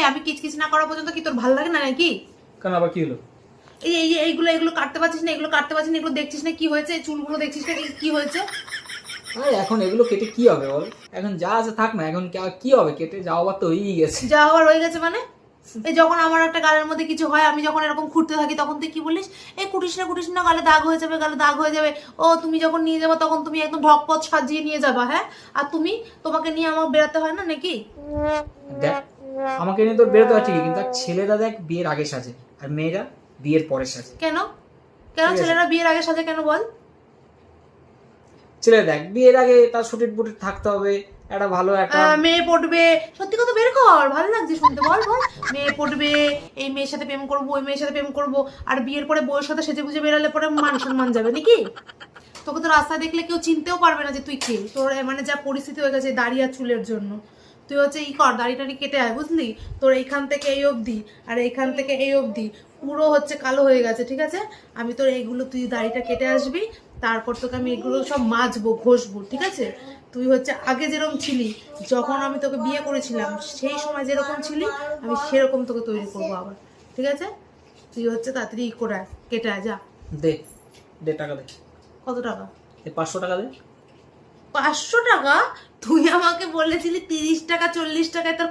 এই আমি কিচকিচ না করা পর্যন্ত কি তোর ভালো লাগে না নাকি? কেন আবার কি হলো? এই এই এইগুলো এগুলো কাটতে পারছিস না এগুলো কাটতে পারছিস না এগুলো দেখছিস না কি হয়েছে? চুলগুলো দেখছিস না কি- হয়েছে? আরে এখন এগুলো কেটে কি হবে বল? এখন যা আছে থাক না এখন কি- হবে? কেটে যাওয়ার তো হয়েই গেছে। যা হওয়ার হয়ে গেছে মানে? এই যখন আমার একটা গালের মধ্যে কিছু হয় আমি যখন এরকম খুঁড়তে থাকি তখন তুই কি বলিস? এই কুটিস না কুটিস না গালে দাগ হয়ে যাবে গালে দাগ হয়ে যাবে। ও তুমি যখন নিয়ে যাব তখন তুমি একদম ঢকপথ সাজিয়ে নিয়ে যাবা হ্যাঁ? আর তুমি তোমাকে নিয়ে আমার বেরাতে হয় না নাকি? দেখ আমাকে নিয়ে তোর বেরোতে ঠিকই কিন্তু আর ছেলেরা দেখ বিয়ের আগে সাজে আর মেয়েরা বিয়ের পরে সাজে। কেন? কেন ছেলেরা বিয়ের আগে সাজে কেন বল? ছেলে দেখ বিয়ের আগে তার সুটিট বুটিট থাকতে হবে একটা ভালো একটা মেয়ে পড়বে। সত্যি কথা বের কর ভালো লাগছে শুনতে বল বল। মেয়ে পড়বে এই মেয়ের সাথে প্রেম করব ওই মেয়ের সাথে প্রেম করব আর বিয়ের পরে বউয়ের সাথে সেজে গুজে বেরালে পরে মান সম্মান যাবে নাকি? তোকে তো রাস্তায় দেখলে কেউ চিনতেও পারবে না যে তুই কে। তোর মানে যা পরিস্থিতি হয়ে গেছে দাড়ি আর চুলের জন্য। তুই হচ্ছে ই কর দাড়ি টাড়ি কেটে আয় বুঝলি? তোর এইখান থেকে এই অবধি আর এইখান থেকে এই অবধি। পুরো হচ্ছে কালো হয়ে গেছে ঠিক আছে? আমি তোর এইগুলো তুই দাড়িটা কেটে আসবি তারপর তোকে আমি এগুলো সব মাজবো ঘষবো ঠিক আছে? তুই হচ্ছে আগে যেরকম ছিলি যখন আমি তোকে বিয়ে করেছিলাম সেই সময় যেরকম ছিলি আমি সেরকম তোকে তৈরি করব আবার ঠিক আছে? তুই হচ্ছে তাড়াতাড়ি ই করে কেটে আয় যা। দে দে টাকা দে। কত টাকা? পাঁচশো টাকা দে। পাঁচশো টাকা? তুই আমাকে বলেছিলি তিরিশ টাকা চল্লিশ টাকায় তোর